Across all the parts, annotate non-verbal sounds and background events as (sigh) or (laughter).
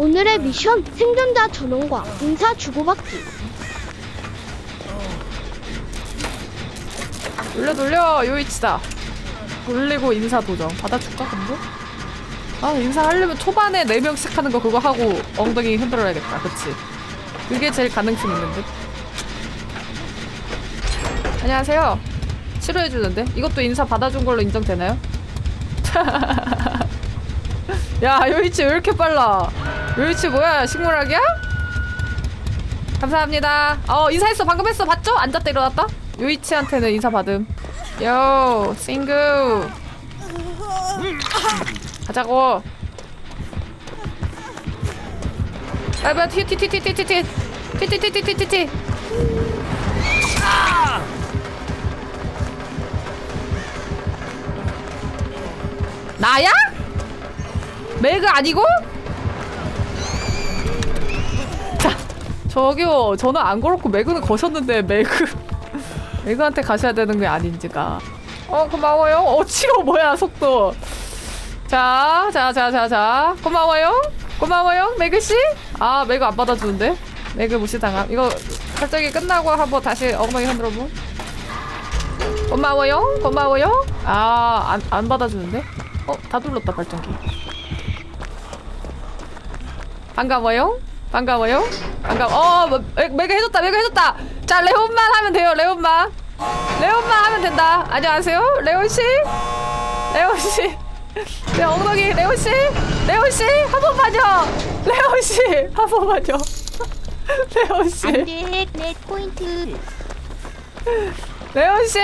오늘의 미션 생존자 전원과 인사 주고받기. 돌려 돌려 요이치다. 돌리고 인사 도정 받아줄까 근데? 아 인사하려면 초반에 4명씩 하는 거 그거 하고 엉덩이 흔들어야겠다. 그치? 그게 제일 가능성 있는 듯. 안녕하세요. 치료해주는데? 이것도 인사 받아준 걸로 인정되나요? (laughs) 야 요이치 왜 이렇게 빨라 멸치 뭐야? 식물학이야? 감사합니다. 어, 인사했어. 방금 했어. 봤죠? 앉았다 일어났다. 요이치한테는 인사 받음. 요, 싱글. 가자고. 아, 뭐야, 티티티티티티티. 티티티티티티티. 아! 나야? 매그 아니고? 저기요 저는 안 그렇고 매그는 거셨는데 매그 (laughs) 매그한테 가셔야 되는 게 아닌지가 어 고마워요 어 치료 뭐야 속도 자, 자, 자, 자, 자. 고마워요. 고마워요. 매그 씨. 아, 매그 안 받아주는데. 매그 무시당함. 이거 갑자기 끝나고 한번 다시 엉덩이 흔들어 보. 고마워요. 고마워요. 아, 안, 안 받아주는데. 어, 다 눌렀다 발전기. 반가워요. 반가워요. 반가워. 어, 뭐, 매- 매그 해줬다. 매그 해줬다. 자, 레온만 하면 돼요. 레온만. 레온만 하면 된다. 안녕하세요. 레온 씨. 레온 씨. 내 (laughs) 엉덩이 레온 씨, 레온 씨 한 번만요. 레온 씨 한 번만요. (laughs) 레온 씨, 안돼 내 포인트. 레온 씨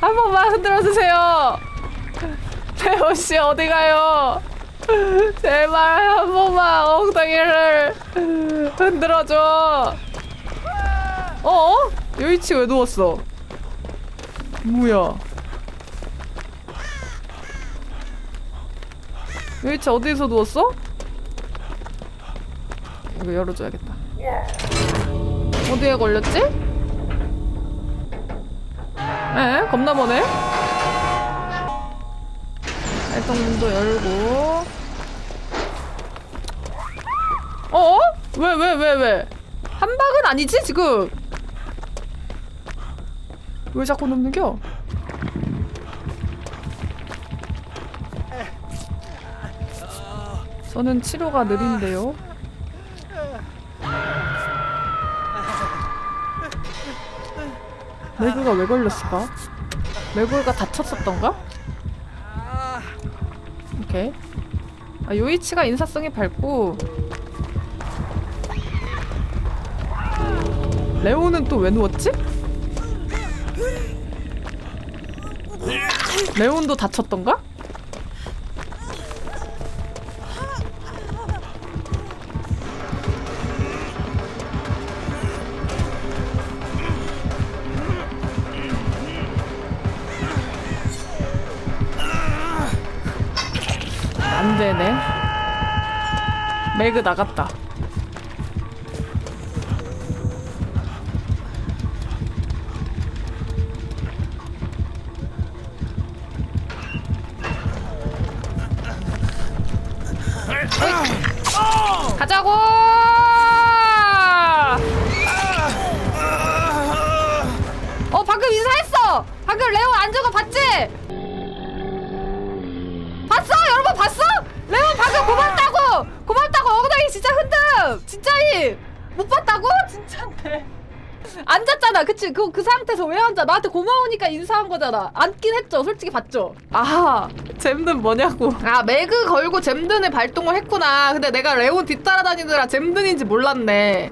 한 번만 흔들어 주세요. (laughs) 레온 씨 어디 가요? 제발 한 번만 엉덩이를 흔들어 줘. 어? 요이치 왜 누웠어? 뭐야? 요이치 어디서 누웠어? 이거 열어줘야겠다. 어디에 걸렸지? 에? 겁나 머네? 활동문도 열고 어? 왜 왜 왜 왜? 한 박은 아니지 지금? 왜 자꾸 넘는겨? 저는 치료가 느린데요. 매그가 왜 걸렸을까? 매그가 다쳤었던가? 오케이. 아, 요이치가 인사성이 밝고 레오는 또 왜 누웠지? 레온도 다쳤던가? 안 되네. 매그 나갔다. 가자고! 어 방금 인사했어. 방금 레오 안 죽어 봤지? 봤어? 여러분 봤어? 레몬 방금 고맙다고! 고맙다고 엉덩이 진짜 흔듦! 진짜임! 못 봤다고? 진짜인데 앉았잖아. 그치? 그, 그 상태에서 왜 앉아? 나한테 고마우니까 인사한 거잖아. 앉긴 했죠. 솔직히 봤죠? 아. 잼든 뭐냐고. 아 매그 걸고 잼든의 발동을 했구나. 근데 내가 레온 뒤따라다니느라 잼든인지 몰랐네